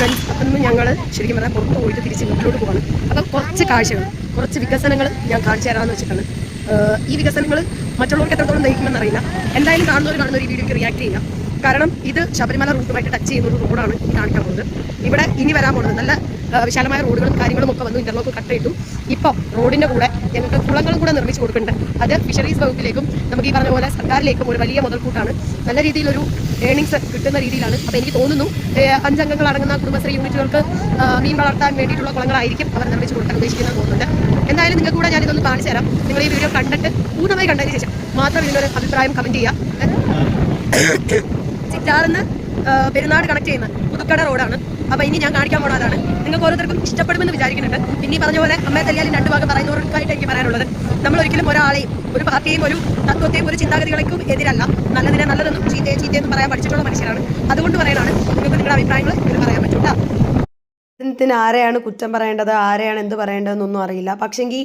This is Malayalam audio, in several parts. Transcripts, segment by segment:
ഫ്രണ്ട്സ് അപ്പം ഇന്ന് ഞങ്ങൾ ശരിക്കും പറഞ്ഞാൽ പുറത്ത് പോയിട്ട് തിരിച്ച് വീട്ടിലോട്ട് പോകണം അപ്പം കുറച്ച് കാഴ്ചകൾ കുറച്ച് വികസനങ്ങൾ ഞാൻ കാണിച്ചു തരാമെന്ന് വെച്ചിട്ടാണ്. ഈ വികസനങ്ങൾ മറ്റുള്ളവർക്ക് എത്രത്തോളം നയിക്കുമെന്ന് അറിയില്ല. എന്തായാലും കാണുന്നവർ കാണുന്ന ഈ വീഡിയോക്ക് റിയാക്ട് ചെയ്യാം കാരണം ഇത് ശബരിമല റൂട്ടുമായിട്ട് ടച്ച് ചെയ്യുന്ന ഒരു റോഡാണ് ഈ കാണിക്കാൻ പോകുന്നത് ഇവിടെ ഇനി വരാൻ പോകുന്നത് നല്ല വിശാലമായ റോഡുകളും കാര്യങ്ങളും ഒക്കെ വന്നു ഇന്റർലോക്ക് കട്ട് ചെയ്തു ഇപ്പോൾ റോഡിന്റെ കൂടെ ഞങ്ങൾക്ക് കുളങ്ങളും കൂടെ നിർമ്മിച്ചു കൊടുക്കുന്നുണ്ട്. അത് ഫിഷറീസ് വകുപ്പിലേക്കും നമുക്ക് ഈ പറഞ്ഞ പോലെ സർക്കാരിലേക്കും ഒരു വലിയ മുതൽക്കൂട്ടാണ്. നല്ല രീതിയിലൊരു ഏണിങ്സ് കിട്ടുന്ന രീതിയിലാണ്. അപ്പോൾ എനിക്ക് തോന്നുന്നു അഞ്ചംഗങ്ങൾ അടങ്ങുന്ന കുടുംബശ്രീ യൂണിറ്റുകൾക്ക് മീൻ വളർത്താൻ വേണ്ടിയിട്ടുള്ള കുളങ്ങളായിരിക്കും അവർ നിർമ്മിച്ചു കൊടുക്കാൻ ഉദ്ദേശിക്കുന്നത് തോന്നുന്നുണ്ട്. എന്തായാലും നിങ്ങൾക്ക് കൂടെ ഞാനിതൊന്ന് കാണിച്ചു തരാം. നിങ്ങൾ ഈ വീഡിയോ കണ്ടിട്ട് പൂർണമായി കണ്ടതിന് ശേഷം മാത്രം ഇതിനൊരു അഭിപ്രായം കമന്റ് ചെയ്യുക. ചിറ്റാറിന്ന് പെരുന്നാട് കണക്ട് ചെയ്യുന്ന പുതുക്കട റോഡാണ്. അപ്പൊ ഇനി ഞാൻ കാണിക്കാൻ പോണതാണ് നിങ്ങൾക്ക് ഓരോരുത്തർക്കും ഇഷ്ടപ്പെടുമെന്ന് വിചാരിക്കുന്നുണ്ട്. പിന്നെ പറഞ്ഞ പോലെ അമ്മയെ തല്ലിയാലും രണ്ടു ഭാഗം പറയുന്നവർക്കായിട്ട് എനിക്ക് പറയാനുള്ളത്. നമ്മൾ ഒരിക്കലും ഒരാളെയും ഒരു പാർട്ടിയെയും ഒരു തത്വത്തെയും ഒരു ചിന്താഗതികളേക്കും എതിരല്ല. നല്ലതിനെ നല്ലതെന്നും ചീത്തയെ ചീത്തയെന്നും പറയാൻ പഠിച്ചിട്ടുള്ള മനുഷ്യരാണ്. അതുകൊണ്ട് പറയാനാണ് നിങ്ങൾക്ക് നിങ്ങളുടെ അഭിപ്രായങ്ങൾ ഇതിൽ പറയാൻ പറ്റൂട്ടാ ഇതിന് ആരെയാണ് കുറ്റം പറയേണ്ടത് ആരെയാണ് എന്ത് പറയേണ്ടതെന്നൊന്നും അറിയില്ല. പക്ഷെങ്കിൽ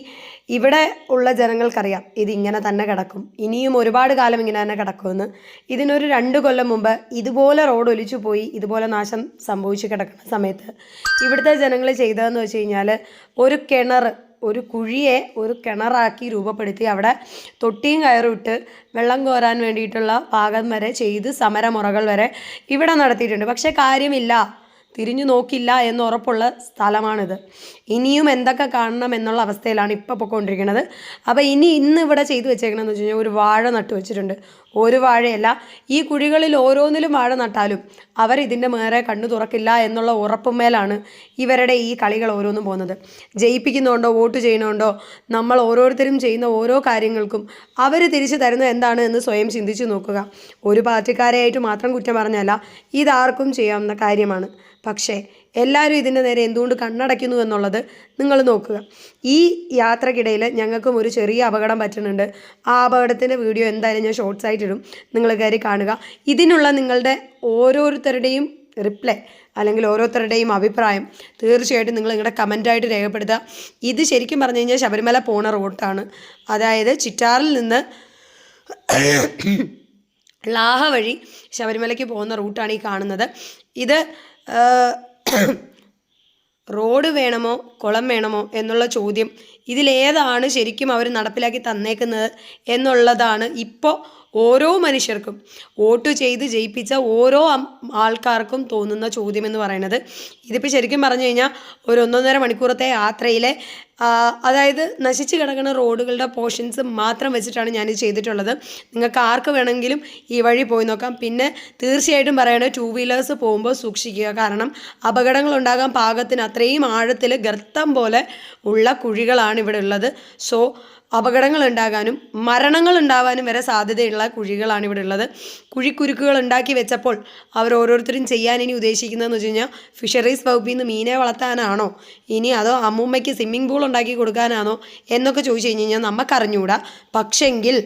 ഇവിടെ ഉള്ള ജനങ്ങൾക്കറിയാം ഇത് ഇങ്ങനെ തന്നെ കിടക്കും. ഇനിയും ഒരുപാട് കാലം ഇങ്ങനെ തന്നെ കിടക്കുമെന്ന്. ഇതിനൊരു രണ്ട് കൊല്ലം മുമ്പ് ഇതുപോലെ റോഡ് ഒലിച്ചു പോയി ഇതുപോലെ നാശം സംഭവിച്ചു കിടക്കുന്ന സമയത്ത് ഇവിടുത്തെ ജനങ്ങൾ ചെയ്തതെന്ന് വെച്ച് കഴിഞ്ഞാൽ ഒരു കിണർ ഒരു കുഴിയെ ഒരു കിണറാക്കി രൂപപ്പെടുത്തി അവിടെ തൊട്ടിയും കയറും ഇട്ട് വെള്ളം കോരാൻ വേണ്ടിയിട്ടുള്ള പാകം വരെ ചെയ്ത് സമരമുറകൾ വരെ ഇവിടെ നടത്തിയിട്ടുണ്ട്. പക്ഷേ കാര്യമില്ല. തിരിഞ്ഞു നോക്കില്ല എന്ന് ഉറപ്പുള്ള സ്ഥലമാണിത്. ഇനിയും എന്തൊക്കെ കാണണം എന്നുള്ള അവസ്ഥയിലാണ് ഇപ്പോൾ പൊയ്ക്കൊണ്ടിരിക്കുന്നത് അപ്പോൾ ഇനി ഇന്ന് ഇവിടെ ചെയ്തു വെച്ചേക്കണമെന്ന് വെച്ച് കഴിഞ്ഞാൽ ഒരു വാഴ നട്ടു വെച്ചിട്ടുണ്ട്. ഒരു വാഴയല്ല. ഈ കുഴികളിൽ ഓരോന്നിലും വാഴ നട്ടാലും അവർ ഇതിന്റെ മേറെ കണ്ണു തുറക്കില്ല എന്നുള്ള ഉറപ്പുമേലാണ് ഇവരുടെ ഈ കളികൾ ഓരോന്നും പോകുന്നത്. ജയിപ്പിക്കുന്നുണ്ടോ വോട്ട് ചെയ്യണമുണ്ടോ നമ്മൾ ഓരോരുത്തരും ചെയ്യുന്ന ഓരോ കാര്യങ്ങൾക്കും അവർ തിരിച്ചു തരുന്നത് എന്താണ് എന്ന് സ്വയം ചിന്തിച്ചു നോക്കുക. ഒരു പാർട്ടിക്കാരെയായിട്ട് മാത്രം കുറ്റം പറഞ്ഞല്ല ഇതാർക്കും ചെയ്യാവുന്ന കാര്യമാണ്. പക്ഷേ എല്ലാവരും ഇതിന്റെ നേരെ എന്തുകൊണ്ട് കണ്ണടയ്ക്കുന്നു എന്നുള്ളത് നിങ്ങൾ നോക്കുക. ഈ യാത്രക്കിടയിൽ ഞങ്ങൾക്കും ഒരു ചെറിയ അപകടം പറ്റുന്നുണ്ട്. ആ അപകടത്തിന്റെ വീഡിയോ എന്തായാലും ഞാൻ ഷോർട്സ് ആയിട്ടിടും നിങ്ങൾ കയറി കാണുക. ഇതിനുള്ള നിങ്ങളുടെ ഓരോരുത്തരുടെയും റിപ്ലൈ അല്ലെങ്കിൽ ഓരോരുത്തരുടെയും അഭിപ്രായം തീർച്ചയായിട്ടും നിങ്ങൾ നിങ്ങളുടെ കമന്റായിട്ട് രേഖപ്പെടുത്തുക. ഇത് ശരിക്കും പറഞ്ഞു കഴിഞ്ഞാൽ ശബരിമല പോണ റൂട്ടാണ് അതായത് ചിറ്റാറിൽ നിന്ന് ലാഹ വഴി ശബരിമലയ്ക്ക് പോകുന്ന റൂട്ടാണ് ഈ കാണുന്നത്. ഇത് റോഡ് വേണമോ കുളം വേണമോ എന്നുള്ള ചോദ്യം ഇതിലേതാണ് ശരിക്കും അവർ നടപ്പിലാക്കി തന്നേക്കുന്നത് എന്നുള്ളതാണ് ഇപ്പോൾ ഓരോ മനുഷ്യർക്കും വോട്ട് ചെയ്ത് ജയിപ്പിച്ച ഓരോ ആൾക്കാർക്കും തോന്നുന്ന ചോദ്യം എന്ന് പറയുന്നത്. ഇതിപ്പോൾ ശരിക്കും പറഞ്ഞു കഴിഞ്ഞാൽ ഒരു ഒന്നൊന്നര മണിക്കൂറത്തെ യാത്രയിലെ അതായത് നശിച്ച് കിടക്കുന്ന റോഡുകളുടെ പോർഷൻസ് മാത്രം വെച്ചിട്ടാണ് ഞാനിത് ചെയ്തിട്ടുള്ളത്. നിങ്ങൾക്ക് ആർക്ക് വേണമെങ്കിലും ഈ വഴി പോയി നോക്കാം. പിന്നെ തീർച്ചയായിട്ടും പറയണത് ടൂ വീലേഴ്സ് പോകുമ്പോൾ സൂക്ഷിക്കുക. കാരണം അപകടങ്ങൾ ഉണ്ടാകാൻ പാകത്തിന് അത്രയും ആഴത്തിൽ ഗർത്തം പോലെ ഉള്ള കുഴികളാണ് ഇവിടെ ഉള്ളത്. സോ അപകടങ്ങൾ ഉണ്ടാകാനും മരണങ്ങൾ ഉണ്ടാവാനും വരെ സാധ്യതയുള്ള കുഴികളാണ് ഇവിടെ ഉള്ളത്. കുഴിക്കുരുക്കുകൾ ഉണ്ടാക്കി വെച്ചപ്പോൾ അവർ ഓരോരുത്തരും ചെയ്യാൻ ഇനി ഉദ്ദേശിക്കുന്നതെന്ന് വെച്ച് കഴിഞ്ഞാൽ ഫിഷറീസ് വകുപ്പിൽ നിന്ന് മീനെ വളർത്താനാണോ? ഇനി അതോ അമ്മൂമ്മയ്ക്ക് സ്വിമ്മിംഗ് പൂൾ ഉണ്ടാക്കി കൊടുക്കാനാണോ? എന്നൊക്കെ ചോദിച്ചു കഴിഞ്ഞ് കഴിഞ്ഞാൽ നമുക്കറിഞ്ഞുകൂടാ പക്ഷെങ്കിൽ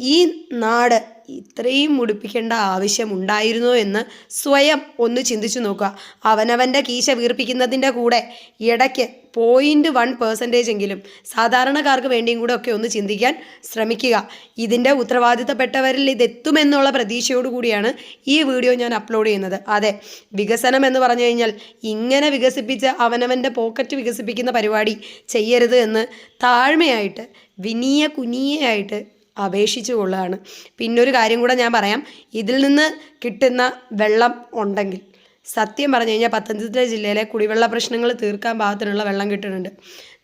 ഈ നാട് ഇത്രയും മുടിപ്പിക്കേണ്ട ആവശ്യം ഉണ്ടായിരുന്നോ എന്ന് സ്വയം ഒന്ന് ചിന്തിച്ചു നോക്കുക. അവനവന്റെ കീശ വീർപ്പിക്കുന്നതിന്റെ കൂടെ ഇടയ്ക്ക് പോയിന്റ് വൺ പേഴ്സന്റേജ് എങ്കിലും സാധാരണക്കാർക്ക് വേണ്ടിയും കൂടെ ഒക്കെ ഒന്ന് ചിന്തിക്കാൻ ശ്രമിക്കുക. ഇതിന്റെ ഉത്തരവാദിത്തപ്പെട്ടവരിൽ ഇതെത്തുമെന്നുള്ള പ്രതീക്ഷയോടു കൂടിയാണ് ഈ വീഡിയോ ഞാൻ അപ്ലോഡ് ചെയ്യുന്നത്. അതെ വികസനം എന്ന് പറഞ്ഞു കഴിഞ്ഞാൽ ഇങ്ങനെ വികസിപ്പിച്ച് അവനവന്റെ പോക്കറ്റ് വികസിപ്പിക്കുന്ന പരിപാടി ചെയ്യരുത് എന്ന് താഴ്മയായിട്ട് വിനീയ കുനിയായിട്ട് അപേക്ഷിച്ചു കൊള്ളുകയാണ് പിന്നൊരു കാര്യം കൂടെ ഞാൻ പറയാം. ഇതിൽ നിന്ന് കിട്ടുന്ന വെള്ളം ഉണ്ടെങ്കിൽ സത്യം പറഞ്ഞു കഴിഞ്ഞാൽ പത്തനംതിട്ട ജില്ലയിലെ കുടിവെള്ള പ്രശ്നങ്ങൾ തീർക്കാൻ പാകത്തിനുള്ള വെള്ളം കിട്ടുന്നുണ്ട്.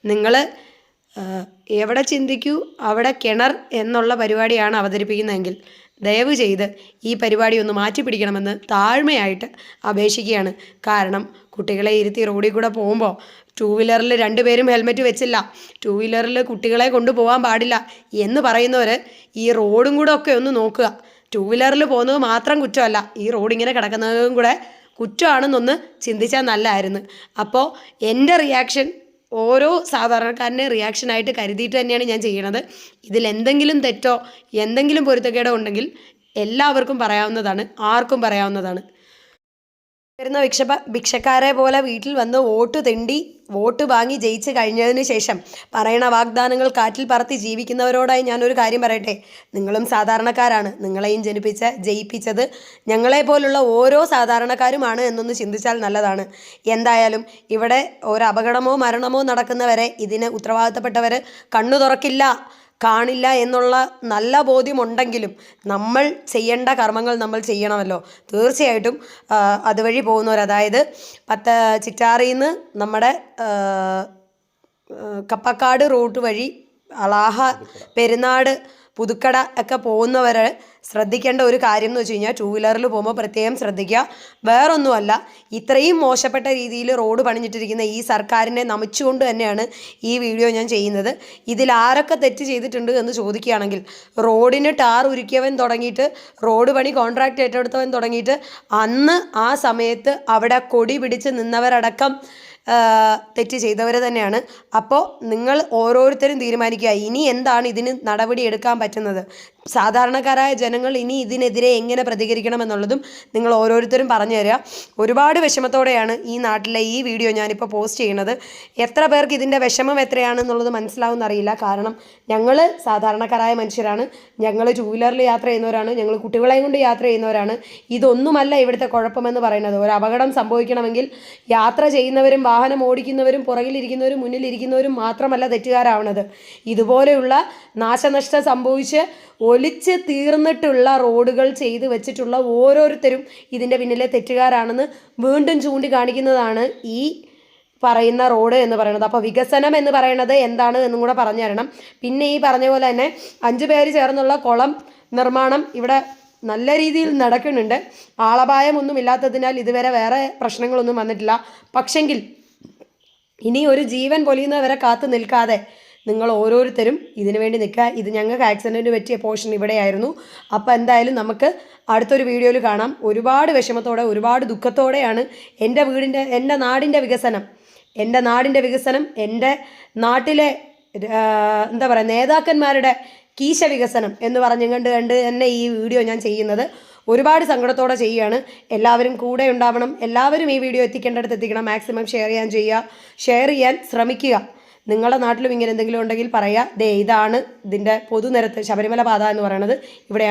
നിങ്ങൾ എവിടെ ചിന്തിക്കൂ? അവിടെ കിണർ എന്നുള്ള പരിപാടിയാണ് അവതരിപ്പിക്കുന്നതെങ്കിൽ ദയവ് ചെയ്ത് ഈ പരിപാടി ഒന്ന് മാറ്റി പിടിക്കണമെന്ന് താഴ്മയായിട്ട് അപേക്ഷിക്കുകയാണ്. കാരണം കുട്ടികളെ ഇരുത്തി റോഡിൽ കൂടെ പോകുമ്പോൾ ടൂ വീലറിൽ രണ്ടുപേരും ഹെൽമെറ്റ് വെച്ചില്ല. ടൂ വീലറിൽ കുട്ടികളെ കൊണ്ടുപോകാൻ പാടില്ല എന്ന് പറയുന്നവർ ഈ റോഡും കൂടെ ഒക്കെ ഒന്ന് നോക്കുക. ടൂ വീലറിൽ പോകുന്നത് മാത്രം കുറ്റമല്ല ഈ റോഡ് ഇങ്ങനെ കിടക്കുന്നതും കൂടെ കുറ്റമാണെന്നൊന്ന് ചിന്തിച്ചാൽ നല്ലതായിരുന്നു. അപ്പോൾ എന്റെ റിയാക്ഷൻ ഓരോ സാധാരണക്കാരന്റെ റിയാക്ഷനായിട്ട് കരുതിയിട്ട് തന്നെയാണ് ഞാൻ ചെയ്യണത്. ഇതിൽ എന്തെങ്കിലും തെറ്റോ എന്തെങ്കിലും പൊരുത്തക്കേടോ ഉണ്ടെങ്കിൽ എല്ലാവർക്കും പറയാവുന്നതാണ് ആർക്കും പറയാവുന്നതാണ്. വരുന്ന ഭിക്ഷ ഭിക്ഷക്കാരെ പോലെ വീട്ടിൽ വന്ന് വോട്ട് തെണ്ടി വോട്ട് വാങ്ങി ജയിച്ച് കഴിഞ്ഞതിന് ശേഷം പറയണ വാഗ്ദാനങ്ങൾ കാറ്റിൽ പറത്തി ജീവിക്കുന്നവരോടായി ഞാനൊരു കാര്യം പറയട്ടെ. നിങ്ങളും സാധാരണക്കാരാണ്. നിങ്ങളെയും ജനിപ്പിച്ച ജയിപ്പിച്ചത് ഞങ്ങളെ പോലുള്ള ഓരോ സാധാരണക്കാരുമാണ് എന്നൊന്ന് ചിന്തിച്ചാൽ നല്ലതാണ്. എന്തായാലും ഇവിടെ ഒരു അപകടമോ മരണമോ നടക്കുന്നവരെ ഇതിന് ഉത്തരവാദിത്തപ്പെട്ടവർ കണ്ണു തുറക്കില്ല. കാണില്ല എന്നുള്ള നല്ല ബോധ്യമുണ്ടെങ്കിലും നമ്മൾ ചെയ്യേണ്ട കർമ്മങ്ങൾ നമ്മൾ ചെയ്യണമല്ലോ. തീർച്ചയായിട്ടും അതുവഴി പോകുന്നവർ. അതായത് പത്ത് ചിറ്റാറിയിൽ നിന്ന് നമ്മുടെ കപ്പക്കാട് റൂട്ട് വഴി അളാഹ പെരുന്നാട് പുതുക്കട ഒക്കെ പോകുന്നവർ ശ്രദ്ധിക്കേണ്ട ഒരു കാര്യം എന്ന് വെച്ച് കഴിഞ്ഞാൽ ടൂ വീലറിൽ പോകുമ്പോൾ പ്രത്യേകം ശ്രദ്ധിക്കുക. വേറൊന്നുമല്ല ഇത്രയും മോശപ്പെട്ട രീതിയിൽ റോഡ് പണിഞ്ഞിട്ടിരിക്കുന്ന ഈ സർക്കാരിനെ നമിച്ചുകൊണ്ട് തന്നെയാണ് ഈ വീഡിയോ ഞാൻ ചെയ്യുന്നത്. ഇതിൽ ആരൊക്കെ തെറ്റ് ചെയ്തിട്ടുണ്ട് എന്ന് ചോദിക്കുകയാണെങ്കിൽ റോഡിന് ടാർ ഉരുക്കിയവൻ തുടങ്ങിയിട്ട് റോഡ് പണി കോൺട്രാക്ട് ഏറ്റെടുത്തവൻ തുടങ്ങിയിട്ട് അന്ന് ആ സമയത്ത് അവിടെ കൊടി പിടിച്ച് നിന്നവരടക്കം തെറ്റ് ചെയ്തവർ തന്നെയാണ്. അപ്പോൾ നിങ്ങൾ ഓരോരുത്തരും തീരുമാനിക്കുക. ഇനി എന്താണ് ഇതിന് നടപടി എടുക്കാൻ പറ്റുന്നത്? സാധാരണക്കാരായ ജനങ്ങൾ ഇനി ഇതിനെതിരെ എങ്ങനെ പ്രതികരിക്കണം എന്നുള്ളതും നിങ്ങൾ ഓരോരുത്തരും പറഞ്ഞു തരിക. ഒരുപാട് വിഷമത്തോടെയാണ് ഈ നാട്ടിലെ ഈ വീഡിയോ ഞാനിപ്പോൾ പോസ്റ്റ് ചെയ്യുന്നത്. എത്ര പേർക്ക് ഇതിന്റെ വിഷമം എത്രയാണെന്നുള്ളത് മനസ്സിലാവുമെന്ന് അറിയില്ല. കാരണം ഞങ്ങൾ സാധാരണക്കാരായ മനുഷ്യരാണ്. ഞങ്ങൾ ടൂ വീലറിൽ യാത്ര ചെയ്യുന്നവരാണ്. ഞങ്ങൾ കുട്ടികളെയും കൊണ്ട് യാത്ര ചെയ്യുന്നവരാണ്. ഇതൊന്നുമല്ല ഇവിടുത്തെ കുഴപ്പമെന്ന് പറയുന്നത്. ഒരു അപകടം സംഭവിക്കണമെങ്കിൽ യാത്ര ചെയ്യുന്നവരും വാഹനം ഓടിക്കുന്നവരും പുറകിലിരിക്കുന്നവരും മുന്നിലിരിക്കുന്നവരും മാത്രമല്ല തെറ്റുകാരാവണത്. ഇതുപോലെയുള്ള നാശനഷ്ടം സംഭവിച്ച് ഒലിച്ച് തീർന്നിട്ടുള്ള റോഡുകൾ ചെയ്തു വെച്ചിട്ടുള്ള ഓരോരുത്തരും ഇതിന്റെ പിന്നിലെ തെറ്റുകാരാണെന്ന് വീണ്ടും ചൂണ്ടിക്കാണിക്കുന്നതാണ് ഈ പറയുന്ന റോഡ് എന്ന് പറയുന്നത്. അപ്പോൾ വികസനം എന്ന് പറയുന്നത് എന്താണ് എന്നും കൂടെ പറഞ്ഞു തരണം. പിന്നെ ഈ പറഞ്ഞ പോലെ തന്നെ അഞ്ച് പേര് ചേർന്നുള്ള കുളം നിർമ്മാണം ഇവിടെ നല്ല രീതിയിൽ നടക്കുന്നുണ്ട്. ആളപായമൊന്നും ഇല്ലാത്തതിനാൽ ഇതുവരെ വേറെ പ്രശ്നങ്ങളൊന്നും വന്നിട്ടില്ല. പക്ഷെങ്കിൽ ഇനി ഒരു ജീവൻ പൊലിയുന്നവരെ കാത്തു നിൽക്കാതെ നിങ്ങൾ ഓരോരുത്തരും ഇതിനു വേണ്ടി നിൽക്കുക. ഇത് ഞങ്ങൾക്ക് ആക്സിഡന്റ് പറ്റിയ പോർഷൻ ഇവിടെയായിരുന്നു. അപ്പോൾ എന്തായാലും നമുക്ക് അടുത്തൊരു വീഡിയോയിൽ കാണാം. ഒരുപാട് വിഷമത്തോടെ ഒരുപാട് ദുഃഖത്തോടെയാണ് എന്റെ വീടിന്റെ എന്റെ നാടിന്റെ വികസനം. എന്റെ നാടിന്റെ വികസനം എന്റെ നാട്ടിലെ എന്താ പറയുക നേതാക്കന്മാരുടെ കീശ വികസനം എന്ന് പറഞ്ഞു കണ്ട് കണ്ട് തന്നെ ഈ വീഡിയോ ഞാൻ ചെയ്യുന്നത്. ഒരുപാട് സങ്കടത്തോടെ ചെയ്യുകയാണ്. എല്ലാവരും കൂടെ ഉണ്ടാവണം. എല്ലാവരും ഈ വീഡിയോ എത്തിക്കേണ്ടടുത്ത് എത്തിക്കണം. മാക്സിമം ഷെയർ ചെയ്യാൻ ചെയ്യുക. ഷെയർ ചെയ്യാൻ ശ്രമിക്കുക. നിങ്ങളുടെ നാട്ടിലും ഇങ്ങനെ എന്തെങ്കിലും ഉണ്ടെങ്കിൽ പറയുക ദേ ഇതാണ് ഇതിന്റെ പൊതുനിരത്ത് ശബരിമല പാത എന്ന് പറയുന്നത്. ഇവിടെയാണ്